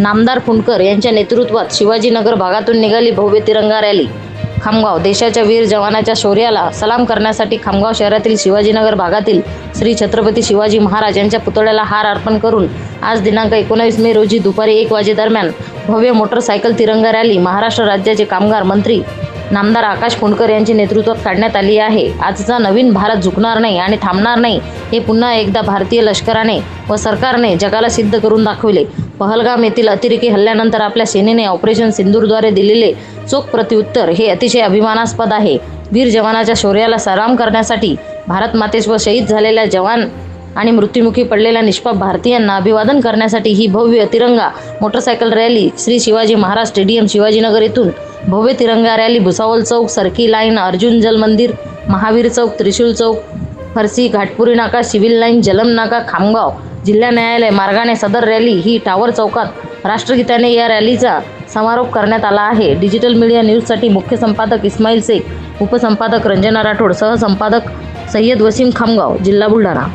नामदार फुंडकर यांच्या नेतृत्वात शिवाजीनगर भागातून निघाली भव्य तिरंगा रॅली. खामगाव देशाच्या वीर जवानाच्या शौर्याला सलाम करण्यासाठी खामगाव शहरातील शिवाजीनगर भागातील श्री छत्रपती शिवाजी महाराज यांच्या पुतळ्याला हार अर्पण करून आज दिनांक एकोणावीस मे रोजी दुपारी एक वाजेदरम्यान भव्य मोटरसायकल तिरंगा रॅली महाराष्ट्र राज्याचे कामगार मंत्री नामदार आकाश फुंडकर यांचे नेतृत्वात काढण्यात आली आहे. आजचा नवीन भारत झुकणार नाही आणि थांबणार नाही हे पुन्हा एकदा भारतीय लष्कराने व सरकारने जगाला सिद्ध करून दाखविले. पहलगाम येथील अतिरेकी हल्ल्यानंतर आपल्या सेनेने ऑपरेशन सिंदूरद्वारे दिलेले चोख प्रत्युत्तर हे अतिशय अभिमानास्पद आहे. वीर जवानाच्या शौर्याला सलाम करण्यासाठी भारत मातेस व शहीद झालेल्या जवान आणि मृत्युमुखी पडलेल्या निष्पाप भारतीयांना अभिवादन करण्यासाठी ही भव्य तिरंगा motorcycle rally Shri Shivaji Maharaj stadium Shivajinagar येथून भव्य तिरंगा रॅली भुसावल चौक सरकी लाईन अर्जुन जल मंदिर महावीर चौक त्रिशूल चौक फरसी घाटपुरी नाका सिव्हिल लाईन जलम नाका खामगाव जिल्हा न्यायालय मार्गाने सदर रॅली ही टावर चौकात राष्ट्रगीताने या रॅलीचा समारोप करण्यात आला आहे. डिजिटल मीडिया न्यूजसाठी मुख्य संपादक इस्माईल शेख उपसंपादक रंजना राठोड सहसंपादक सय्यद वसीम खामगाव जिल्हा बुलढाणा.